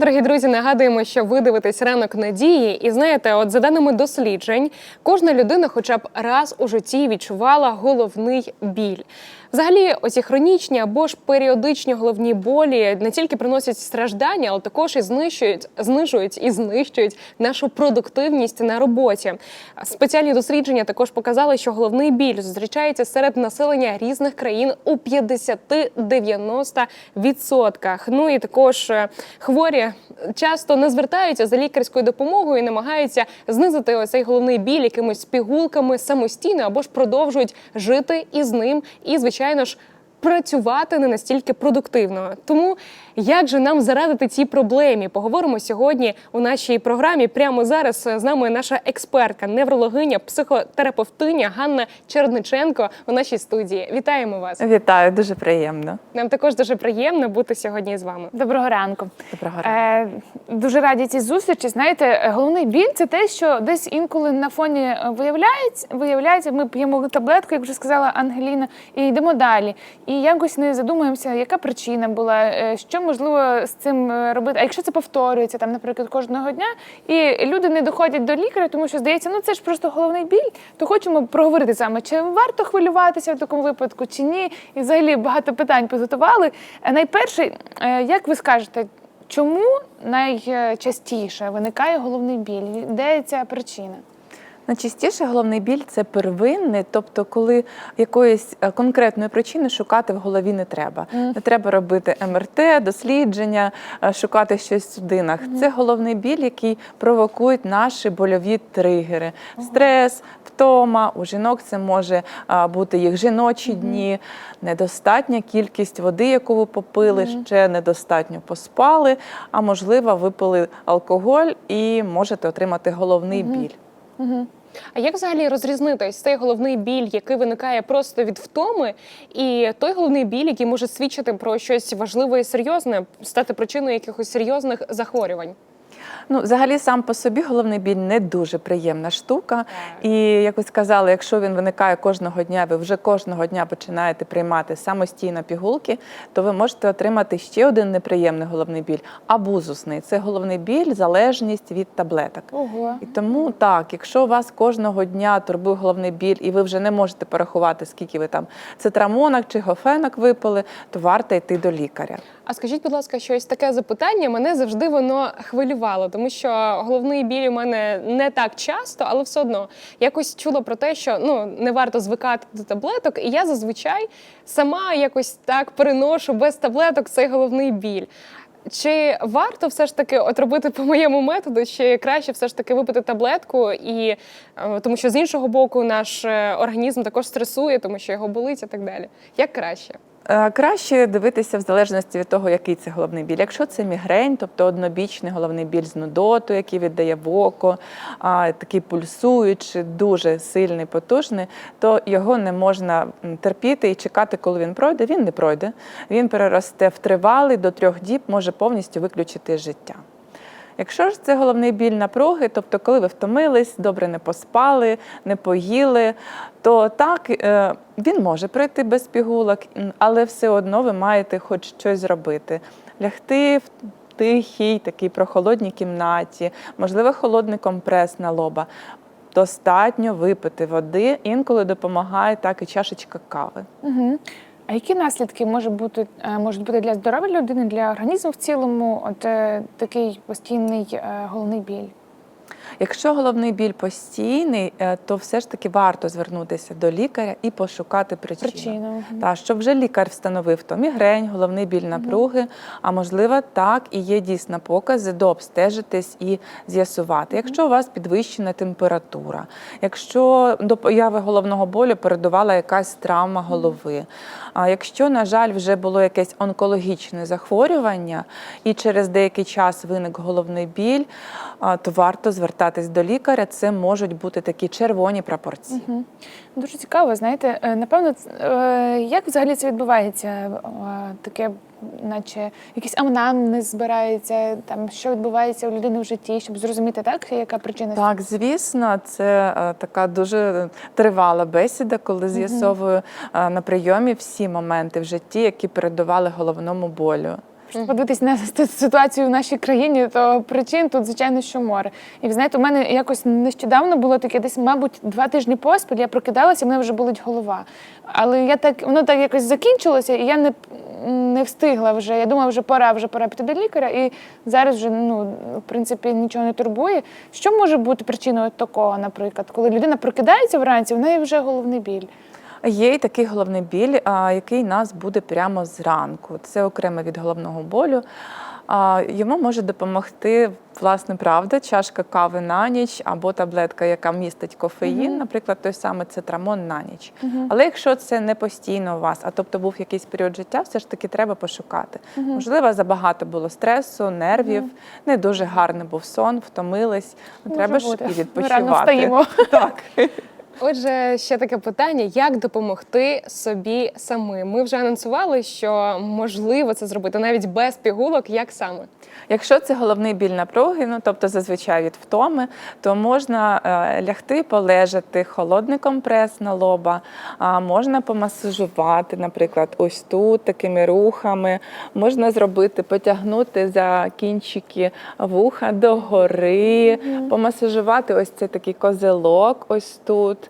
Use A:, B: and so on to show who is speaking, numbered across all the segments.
A: Дорогі друзі, нагадуємо, що ви дивитесь ранок надії, і знаєте, от за даними досліджень, кожна людина, хоча б раз у житті відчувала головний біль. Взагалі, оці хронічні або ж періодичні головні болі не тільки приносять страждання, але також і знищують, знижують і знищують нашу продуктивність на роботі. Спеціальні дослідження також показали, що головний біль зустрічається серед населення різних країн у 50-90%. Ну і також е, хворі часто не звертаються за лікарською допомогою і намагаються знизити оцей головний біль якимись пігулками самостійно або ж продовжують жити із ним і, звичайно ж. Працювати не настільки продуктивно, тому як же нам зарадити цій проблемі? Поговоримо сьогодні у нашій програмі. Прямо зараз з нами наша експертка, неврологиня, психотерапевтиня Ганна Черниченко у нашій студії. Вітаємо вас!
B: Вітаю, дуже приємно.
A: Нам також дуже приємно бути сьогодні з вами.
C: Доброго ранку.
B: Доброго ранку.
C: Е, дуже раді цій зустрічі. Знаєте, е, головний біль це те, що десь інколи на фоні е, виявляється, виявляється, ми п'ємо таблетку, як вже сказала Ангеліна, і йдемо далі. І якось не задумуємося, яка причина була, е, можливо з цим е, робити. А якщо це повторюється, там, наприклад, кожного дня, і люди не доходять до лікаря, тому що здається, ну це ж просто головний біль, то хочемо проговорити саме, чи варто хвилюватися в такому випадку, чи ні. І взагалі багато питань підготували. Е, Найперше, е, як ви скажете, чому найчастіше виникає головний біль? Де ця причина?
B: Найчастіше головний біль це первинний, тобто, коли якоїсь е, конкретної причини шукати в голові не треба. Не треба робити МРТ, дослідження, е, шукати щось в судинах. Це головний біль, який провокують наші больові тригери. Стрес, втома. У жінок це може бути їх жіночі дні, недостатня кількість води, яку ви попили, ще недостатньо поспали, а можливо, випили алкоголь і можете отримати головний біль.
A: А як взагалі розрізнити цей головний біль, який виникає просто від втоми, і той головний біль, який може свідчити про щось важливе і серйозне, стати причиною якихось серйозних захворювань?
B: Ну, взагалі, сам по собі головний біль не дуже приємна штука. І як ви сказали, якщо він виникає кожного дня, ви вже кожного дня починаєте приймати самостійно пігулки, то ви можете отримати ще один неприємний головний біль абузусний. Це головний біль, залежність від таблеток.
C: Ого.
B: І тому так, якщо у вас кожного дня турбує головний біль, і ви вже не можете порахувати, скільки ви там цитрамонок чи гофенок випили, то варто йти до лікаря.
A: А скажіть, будь ласка, щось таке запитання мене завжди воно хвилювало, тому що головний біль у мене не так часто, але все одно якось чула про те, що ну не варто звикати до таблеток, і я зазвичай сама якось так переношу без таблеток цей головний біль. Чи варто все ж таки от робити по моєму методу, чи краще все ж таки випити таблетку, і е, тому що з іншого боку наш е, організм також стресує, тому що його болить і так далі. Як краще?
B: Е, Краще дивитися в залежності від того, який це головний біль. Якщо це мігрень, тобто однобічний головний біль з нудотою, який віддає в око, такий пульсуючий, дуже сильний, потужний, то його не можна терпіти і чекати, коли він пройде. Він не пройде. Він переросте в тривалий до трьох діб, може повністю виключити життя. Якщо ж це головний біль напруги, тобто коли ви втомились, добре не поспали, не поїли, то так е, він може пройти без пігулок, але все одно ви маєте хоч щось зробити. Лягти в тихій, такій прохолодній кімнаті, можливо, холодний компрес на лоба. Достатньо випити води, інколи допомагає так і чашечка кави.
C: Угу. А які наслідки може бути, е, можуть бути для здоров'я людини, для організму в цілому, от е, такий постійний е, головний біль?
B: Якщо головний біль постійний, е, то все ж таки варто звернутися до лікаря і пошукати причину.
C: Причина.
B: Та, щоб вже лікар встановив то мігрень, головний біль напруги, а можливо, так і є дійсно покази, дообстежитись і з'ясувати. Якщо у вас підвищена температура, якщо до появи головного болю передувала якась травма голови, а якщо, на жаль, вже було якесь онкологічне захворювання і через деякий час виник головний біль, то варто звертатись до лікаря. Це можуть бути такі червоні прапорці.
C: Мгм. Дуже цікаво, знаєте, е, напевно, е, як взагалі це відбувається? Е, Таке, наче якийсь амнамнез збирається, там що відбувається у людини в житті, щоб зрозуміти так, яка причина
B: Так, звісно, це така дуже тривала бесіда, коли з'ясовую е, на прийомі всі моменти в житті, які передували головному болю.
C: Якщо подивитись на ситуацію в нашій країні, то причин тут, звичайно, що море. І ви знаєте, у мене якось нещодавно було таке, десь, мабуть, два тижні поспіль. Я прокидалася, і мене вже болить голова. Але я так, воно так якось закінчилося, і я не, не встигла вже. Я думала, вже пора, вже пора піти до лікаря. І зараз вже ну, в принципі нічого не турбує. Що може бути причиною такого, наприклад, коли людина прокидається вранці, в неї вже головний біль.
B: Є й такий головний біль, який нас буде прямо зранку. Це окремо від головного болю. Йому може допомогти, власне, правда, чашка кави на ніч або таблетка, яка містить кофеїн, наприклад, той самий цитрамон на ніч. Але якщо це не постійно у вас, а тобто був якийсь період життя, все ж таки треба пошукати. Можливо, забагато було стресу, нервів, не дуже гарний був сон, втомились. Ну,
C: Може
B: треба ж
C: бути.
B: і
C: Ми
B: відпочивати.
C: рано встаємо.
B: Так.
A: Отже, ще таке питання: як допомогти собі самим? Ми вже анонсували, що можливо це зробити навіть без пігулок. Як саме?
B: Якщо це головний біль напруги, ну тобто зазвичай від втоми, то можна е, лягти, полежати, холодний компрес на лоба, а можна помасажувати, наприклад, ось тут такими рухами. Можна зробити, потягнути за кінчики вуха догори, помасажувати ось цей такий козелок, ось тут,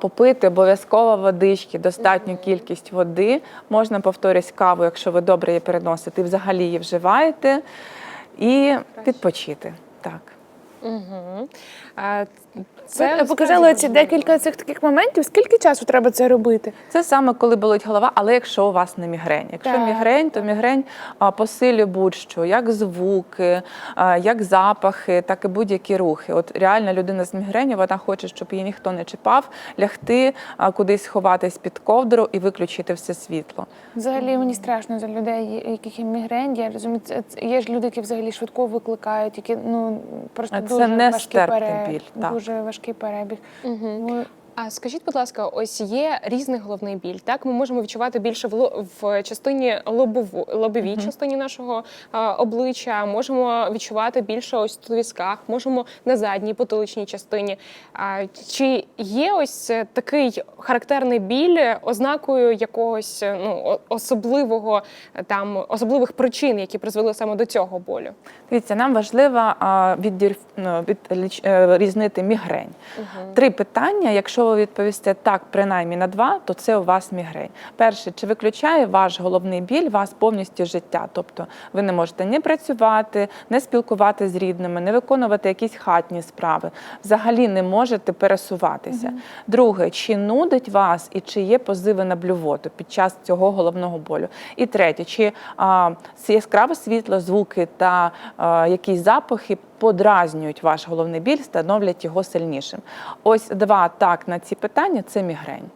B: попити обов'язково водички, достатню кількість води. Можна, повторюсь, каву, якщо ви добре її переносите, і взагалі її вживаєте, і відпочити. Так.
A: Угу. А,
C: Це показали ці декілька цих таких моментів. Скільки часу треба це робити?
B: Це саме коли болить голова, але якщо у вас не мігрень. Якщо
C: Так,
B: мігрень, то мігрень а, посилює будь-що, як звуки, а, як запахи, так і будь-які рухи. От реально людина з мігренью, вона хоче, щоб її ніхто не чіпав, лягти, а, кудись ховатись під ковдру і виключити все світло.
C: Взагалі мені страшно за людей, яких є мігрень. Я розумію, є ж люди, які взагалі швидко викликають, які ну просто
B: це
C: дуже важкий
B: нестерпний
C: перебіг.
B: біль, так.
C: Дуже важкий перебіг.
A: Угу. А скажіть, будь ласка, ось є різний головний біль. Так, ми можемо відчувати більше в, в частині лобову, лобовій частині нашого а, обличчя, можемо відчувати більше ось у візках, можемо на задній потиличній частині. А, чи є ось е, такий характерний біль ознакою якогось е, ну, особливого е, там особливих причин, які призвели саме до цього болю?
B: Дивіться, нам важливо а, віддір, ну, е, різнити мігрень. Три питання. Якщо ви відповісте так, принаймні на два, то це у вас мігрень. Перше, чи виключає ваш головний біль вас повністю життя? Тобто ви не можете ні працювати, не спілкуватися з рідними, не виконувати якісь хатні справи, взагалі не можете пересуватися. Друге, чи нудить вас і чи є позиви на блювоту під час цього головного болю? І третє, чи а, яскраве світло, звуки та а, якісь запахи подразнюють ваш головний біль, становлять його сильнішим. Ось два так на ці питання це мігрень.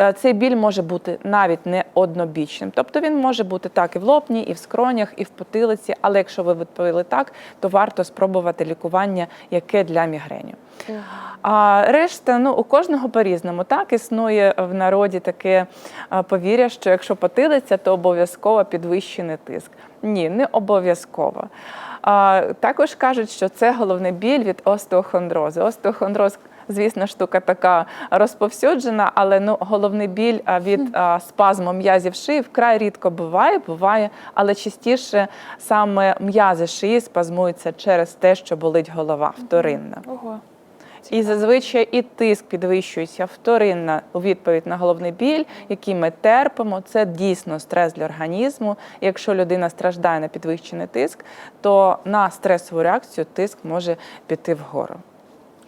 B: Е, Цей біль може бути навіть не однобічним. Тобто він може бути так і в лопні, і в скронях, і в потилиці. Але якщо ви відповіли так, то варто спробувати лікування, яке для мігреню. А решта, ну у кожного по-різному. Так існує в народі таке е, повір'я, що якщо потилиця, то обов'язково підвищений тиск. Ні, не обов'язково. А, також кажуть, що це головний біль від остеохондрозу. Остеохондроз, звісно, штука така розповсюджена, але ну, головний біль від спазму м'язів шиї вкрай рідко буває, буває, але частіше саме м'язи шиї спазмуються через те, що болить голова вторинна.
C: ого.
B: І зазвичай і тиск підвищується вторинна у відповідь на головний біль, який ми терпимо. Це дійсно стрес для організму. Якщо людина страждає на підвищений тиск, то на стресову реакцію тиск може піти вгору.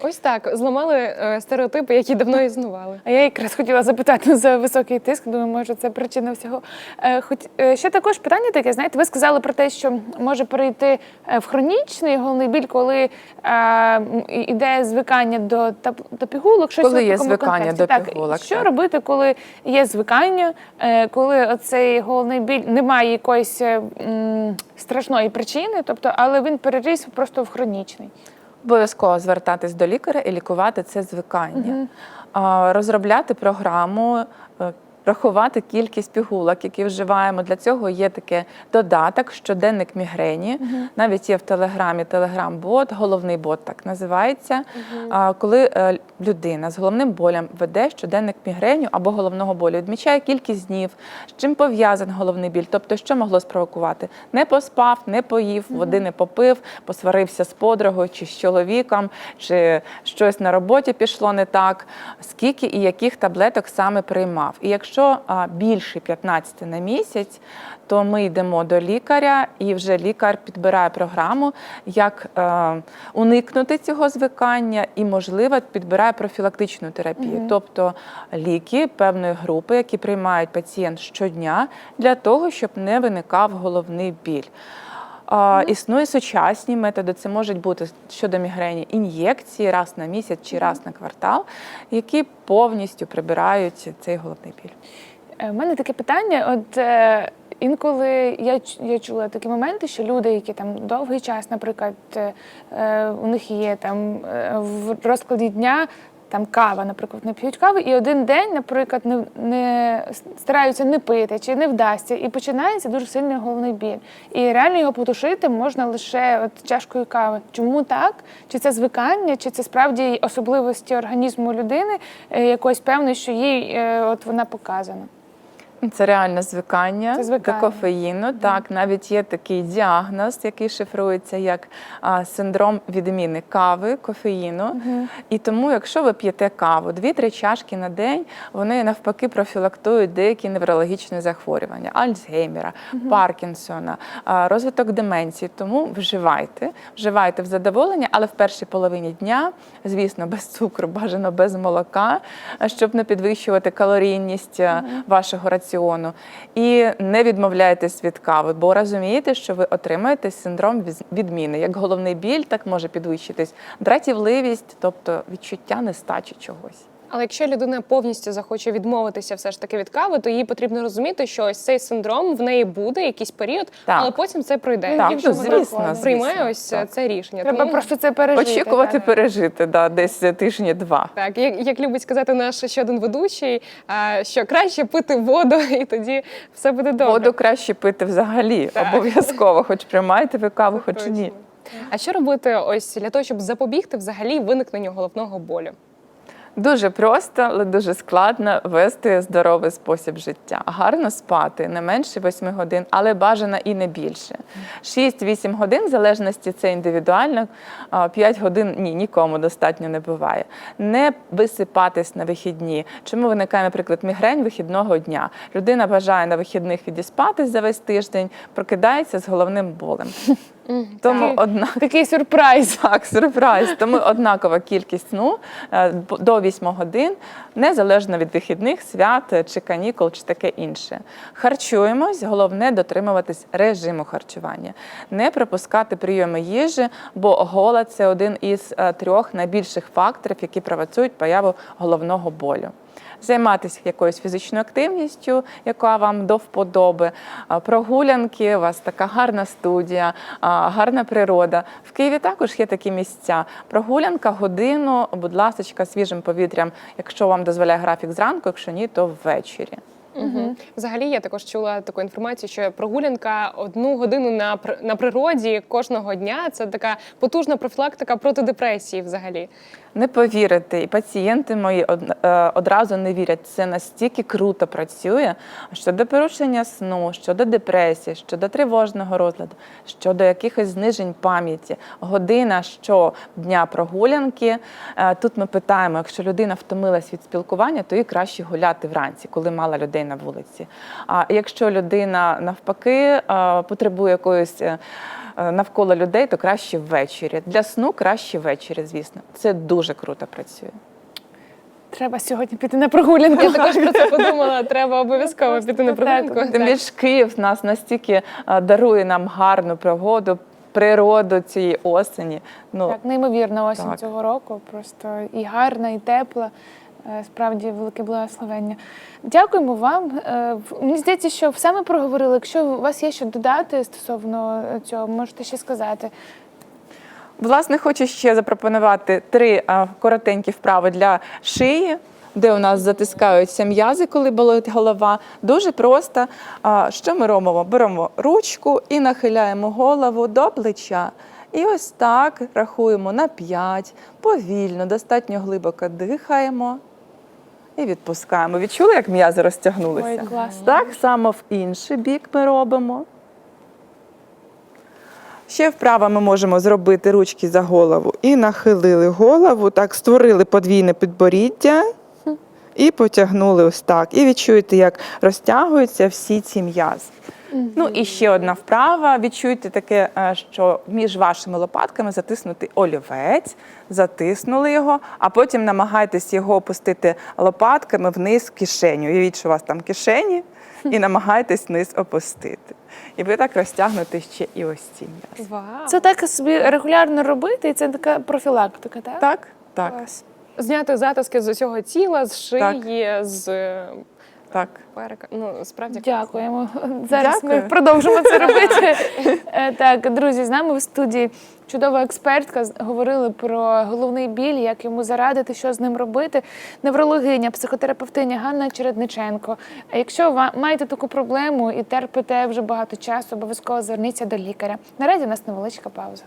A: Ось так зламали е, стереотипи, які давно існували.
C: А я якраз хотіла запитати за високий тиск. Думаю, може, це причина всього. Е, Хоч е, ще також питання таке. Знаєте, ви сказали про те, що може перейти е, в хронічний головний біль, коли е, іде звикання до тап- до пігулок. Щось
B: Коли є звикання
C: контексті.
B: до
C: так,
B: пігулок,
C: Що
B: так.
C: робити, коли є звикання, е, коли оцей головний біль немає якоїсь е, м, страшної причини, тобто, але він переріс просто в хронічний.
B: Обов'язково звертатись до лікаря і лікувати це звикання, розробляти програму. Рахувати кількість пігулок, які вживаємо. Для цього є таке додаток, щоденник мігрені. Навіть є в телеграмі телеграм-бот, головний бот так називається. А, Коли е, людина з головним болем веде щоденник мігреню або головного болю, відмічає кількість днів, з чим пов'язаний головний біль, тобто що могло спровокувати. Не поспав, не поїв, води не попив, посварився з подругою чи з чоловіком, чи щось на роботі пішло не так, скільки і яких таблеток саме приймав. І якщо а, більше 15 на місяць, то ми йдемо до лікаря, і вже лікар підбирає програму, як е, уникнути цього звикання, і, можливо, підбирає профілактичну терапію, тобто ліки певної групи, які приймають пацієнт щодня для того, щоб не виникав головний біль. А, Існує сучасні методи. Це можуть бути щодо мігрені ін'єкції раз на місяць чи раз на квартал, які повністю прибирають цей головний біль.
C: У мене таке питання. От е, інколи я, я чула такі моменти, що люди, які там довгий час, наприклад, е, е, у них є там е, в розкладі дня. Там кава, наприклад, не п'ють кави, і один день, наприклад, не, не стараються не пити чи не вдасться, і починається дуже сильний головний біль. І реально його потушити можна лише от чашкою кави. Чому так? Чи це звикання, чи це справді особливості організму людини, якоїсь якось певне, що їй е, от вона показана?
B: Це реальне звикання,
C: Це звикання.
B: до кофеїну. Так, навіть є такий діагноз, який шифрується як а, синдром відміни кави, кофеїну. І тому, якщо ви п'єте каву 2-3 чашки на день, вони навпаки профілактують деякі неврологічні захворювання: Альцгеймера, Паркінсона, а, розвиток деменції. Тому вживайте, вживайте в задоволення, але в першій половині дня, звісно, без цукру, бажано без молока, щоб не підвищувати калорійність а, вашого раціону. І не відмовляйтесь від кави, бо розумієте, що ви отримаєте синдром відміни. Як головний біль, так може підвищитись дратівливість, тобто відчуття нестачі чогось.
A: Але якщо людина повністю захоче відмовитися все ж таки від кави, то їй потрібно розуміти, що ось цей синдром в неї буде якийсь період,
B: Так.
A: але потім це пройде.
B: Так,
A: Якщо
B: ну,
A: вона
B: звісно,
A: приймає
B: звісно,
A: ось
B: так.
A: це рішення.
C: Треба
A: Тому,
C: просто це пережити.
B: Очікувати
C: так.
B: пережити да, десь тижні-два.
A: Так, як, як любить сказати наш ще один ведучий, що краще пити воду, і тоді все буде добре.
B: Воду краще пити взагалі,
A: Так.
B: обов'язково, хоч приймаєте ви каву, хоч ні.
A: А що робити ось для того, щоб запобігти взагалі виникненню головного болю?
B: Дуже просто, але дуже складно вести здоровий спосіб життя. Гарно спати не менше 8 годин, але бажано і не більше. 6-8 годин, в залежності це індивідуально. 5 годин ні, нікому достатньо не буває. Не висипатись на вихідні. Чому виникає, наприклад, мігрень вихідного дня? Людина бажає на вихідних відіспатись за весь тиждень, прокидається з головним болем. Тому
C: Так.
B: одна
C: Такий сюрприз.
B: так, сюрприз. Тому однакова кількість сну е, до 8 годин, незалежно від вихідних, свят е, чи канікул, чи таке інше. Харчуємось, головне дотримуватись режиму харчування, не пропускати прийоми їжі, бо голод це один із е, трьох найбільших факторів, які провоцюють появу головного болю. Займатися якоюсь фізичною активністю, яка вам до вподоби. Прогулянки, у вас така гарна студія, гарна природа. В Києві також є такі місця. Прогулянка годину, будь ласка, свіжим повітрям, якщо вам дозволяє графік зранку, якщо ні, то ввечері.
A: Угу. Взагалі, я також чула таку інформацію, що прогулянка одну годину на пр- на природі кожного дня це така потужна профілактика проти депресії. Взагалі,
B: Не повірите, і пацієнти мої е, одразу не вірять. Це настільки круто працює. Щодо порушення сну, щодо депресії, щодо тривожного розладу, щодо якихось знижень пам'яті, година щодня прогулянки. Е, Тут ми питаємо, якщо людина втомилась від спілкування, то їй краще гуляти вранці, коли мало людей на вулиці. А якщо людина навпаки е, потребує якоїсь навколо людей, то краще ввечері. Для сну краще ввечері, звісно. Це дуже круто працює.
C: Треба сьогодні піти на прогулянку.
A: я також про це подумала. Треба обов'язково піти на прогулянку.
B: Тим більше Київ нас настільки е, дарує нам гарну пригоду, природу цієї осені. Ну,
C: Так, неймовірна осінь
B: Так.
C: цього року. Просто і гарна, і тепла. Е, Справді велике благословення. Дякуємо вам. Е, Мені здається, що все ми проговорили. Якщо у вас є що додати стосовно е, цього, можете ще сказати.
B: Власне, хочу ще запропонувати три коротенькі вправи для шиї. де у нас затискаються м'язи, коли болить голова. Дуже просто. Що ми робимо? Беремо ручку і нахиляємо голову до плеча. І ось так рахуємо на 5, повільно, достатньо глибоко дихаємо і відпускаємо. Відчули, як м'язи розтягнулися?
C: Ой.
B: Так само в інший бік ми робимо. Ще вправо ми можемо зробити ручки за голову і нахилили голову, так створили подвійне підборіддя і потягнули ось так. І відчуєте, як розтягуються всі ці м'язи. Ну і ще одна вправа. Відчуйте таке, е, що між вашими лопатками затиснути олівець, затиснули його, а потім намагайтесь його опустити лопатками вниз в кишеню. Уявіть, що у вас там кишені, і намагайтесь вниз опустити. І ви так розтягнете ще і ось ці м'язи.
A: Вау.
C: Це так собі регулярно робити, і це така профілактика, так?
B: Так, так,
C: Клас.
A: Зняти затиски з усього тіла, з шиї, з е,
B: так.
A: перека. Ну, справді
C: Дякуємо. Зараз ми продовжимо це робити. Е, Так, друзі, з нами в студії чудова експертка. Говорили про головний біль, як йому зарадити, що з ним робити. Неврологиня, психотерапевтиня Ганна Чередниченко. Якщо ви маєте таку проблему і терпите вже багато часу, обов'язково зверніться до лікаря. Наразі у нас невеличка пауза.